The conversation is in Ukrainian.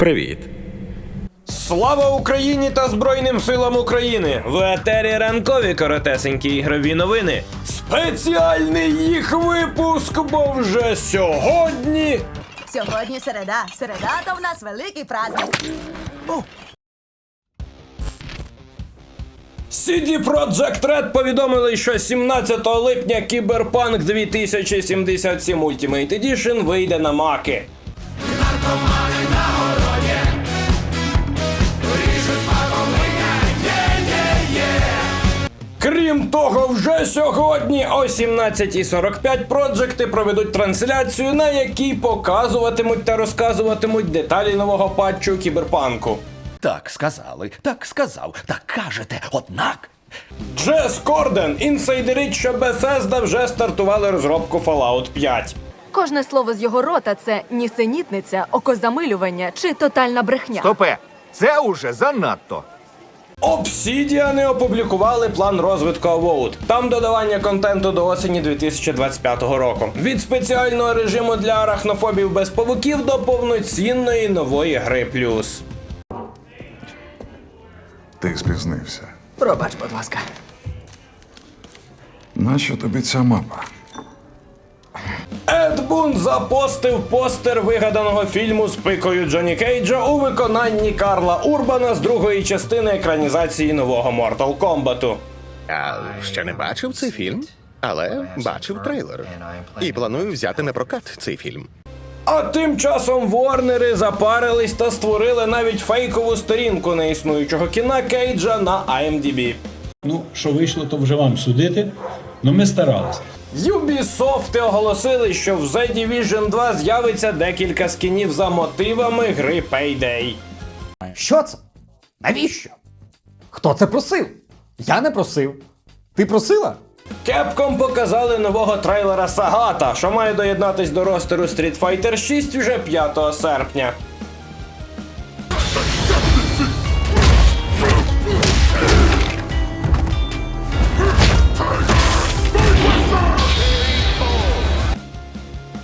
Привіт. Слава Україні та Збройним силам України! В етері ранкові коротесенькі ігрові новини. Спеціальний їх випуск, бо вже сьогодні. Сьогодні середа. Середа то в нас великий праздник. CD Projekt Red повідомили, що 17 липня Кіберпанк 2077 Ultimate Edition вийде на маки. Крім того, вже сьогодні о 17.45 проджекти проведуть трансляцію, на якій показуватимуть та розказуватимуть деталі нового патчу кіберпанку. Так сказали, так сказав, так кажете, однак. Джес Корден інсайдерить, що Bethesda вже стартували розробку Fallout 5. Кожне слово з його рота це нісенітниця, окозамилювання чи тотальна брехня. Стопе, це уже занадто. Обсідіани опублікували план розвитку Avowed. Там додавання контенту до осені 2025 року. Від спеціального режиму для арахнофобів без павуків до повноцінної нової гри плюс. Ти спізнився. Пробач, будь ласка. Нащо тобі ця мапа? Бун запостив постер вигаданого фільму з пикою Джонні Кейджа у виконанні Карла Урбана з другої частини екранізації нового Mortal Kombat. Я ще не бачив цей фільм, але бачив трейлер. І планую взяти на прокат цей фільм. А тим часом Ворнери запарились та створили навіть фейкову сторінку неіснуючого кіна Кейджа на IMDb. Ну, що вийшло, то вже вам судити. Ну ми старалися. Ubisoft оголосили, що в The Division 2 з'явиться декілька скінів за мотивами гри Payday. Що це? Навіщо? Хто це просив? Я не просив. Ти просила? Capcom показали нового трейлера Сагата, що має доєднатись до ростеру Street Fighter 6 вже 5 серпня.